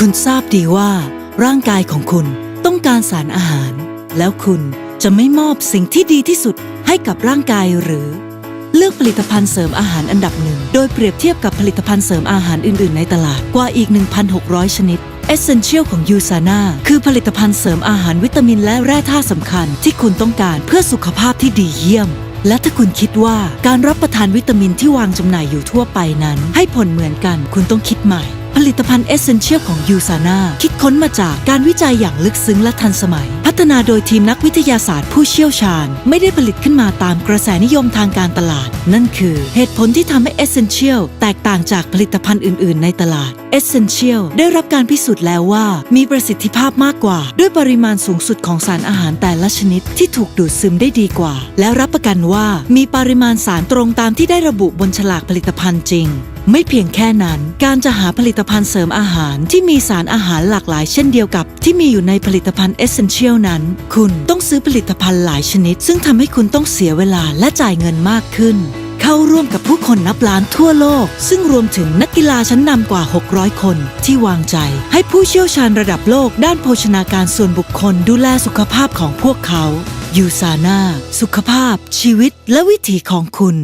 คุณทราบดีว่า ร่างกายของคุณต้องการสารอาหาร แล้วคุณจะไม่มอบสิ่งที่ดีที่สุดให้กับร่างกายหรือ เลือกผลิตภัณฑ์เสริมอาหารอันดับหนึ่ง โดยเปรียบเทียบกับผลิตภัณฑ์เสริมอาหารอื่น ๆ ในตลาดกว่าอีก 1,600 ชนิด Essential ของยูซาน่าคือผลิตภัณฑ์เสริมอาหารวิตามินและแร่ธาตุสำคัญที่คุณต้องการเพื่อสุขภาพที่ดีเยี่ยม และถ้าคุณคิดว่าการรับประทานวิตามินที่วางจำหน่ายอยู่ทั่วไปนั้น ให้ผลเหมือนกันคุณต้องคิดใหม่ ผลิตภัณฑ์ Essential ของยูซาน่าคิดค้นมาจากการวิจัยอย่างลึกซึ้งและทันสมัย พัฒนาโดยทีมนักวิทยาศาสตร์ผู้เชี่ยวชาญ ไม่ได้ผลิตขึ้นมาตามกระแสนิยมทางการตลาด นั่นคือเหตุผลที่ทำให้ Essential แตกต่างจากผลิตภัณฑ์อื่น ๆ ในตลาด Essential ได้รับการพิสูจน์แล้วว่า มีประสิทธิภาพมากกว่า ด้วยปริมาณสูงสุดของสารอาหารแต่ละชนิดที่ถูกดูดซึมได้ดีกว่า และรับประกันว่ามีปริมาณสารตรงตามที่ได้ระบุบนฉลากผลิตภัณฑ์จริง ไม่เพียงแค่นั้น การจะหาผลิตภัณฑ์เสริมอาหารที่มีสารอาหารหลากหลายเช่นเดียวกับ ที่มีอยู่ในผลิตภัณฑ์ Essential นั้น คุณต้องซื้อผลิตภัณฑ์หลายชนิด ซึ่งทำให้คุณต้องเสียเวลาและจ่ายเงินมากขึ้น เข้าร่วมกับผู้คนนับล้านทั่วโลก ซึ่งรวมถึงนักกีฬาชั้นนำกว่า 600 คน ที่วางใจ ให้ผู้เชี่ยวชาญระดับโลกด้านโภชนาการส่วนบุคคลดูแลสุขภาพของพวกเขายูซาน่าสุขภาพ ชีวิตและวิถีของคุณ